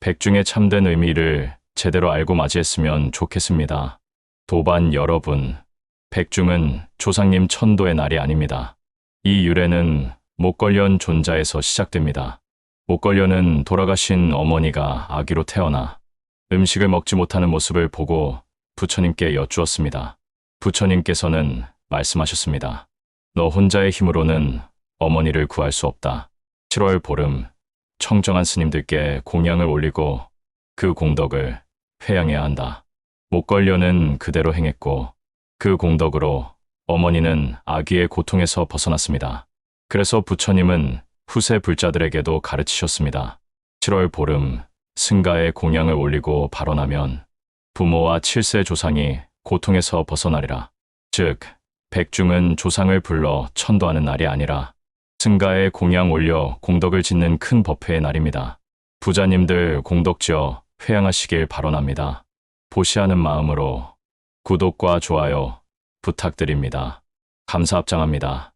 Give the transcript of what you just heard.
백중의 참된 의미를 제대로 알고 맞이했으면 좋겠습니다. 도반 여러분, 백중은 조상님 천도의 날이 아닙니다. 이 유래는 목걸련 존자에서 시작됩니다. 목걸련은 돌아가신 어머니가 아기로 태어나 음식을 먹지 못하는 모습을 보고 부처님께 여쭈었습니다. 부처님께서는 말씀하셨습니다. 너 혼자의 힘으로는 어머니를 구할 수 없다. 7월 보름, 청정한 스님들께 공양을 올리고 그 공덕을 회양해야 한다. 목걸련은 그대로 행했고 그 공덕으로 어머니는 아기의 고통에서 벗어났습니다. 그래서 부처님은 후세 불자들에게도 가르치셨습니다. 7월 보름, 승가의 공양을 올리고 발언하면 부모와 칠세 조상이 고통에서 벗어나리라. 즉, 백중은 조상을 불러 천도하는 날이 아니라 승가의 공양 올려 공덕을 짓는 큰 법회의 날입니다. 부자님들 공덕 지어 회양하시길 발언합니다. 보시하는 마음으로 구독과 좋아요 부탁드립니다. 감사 합장합니다.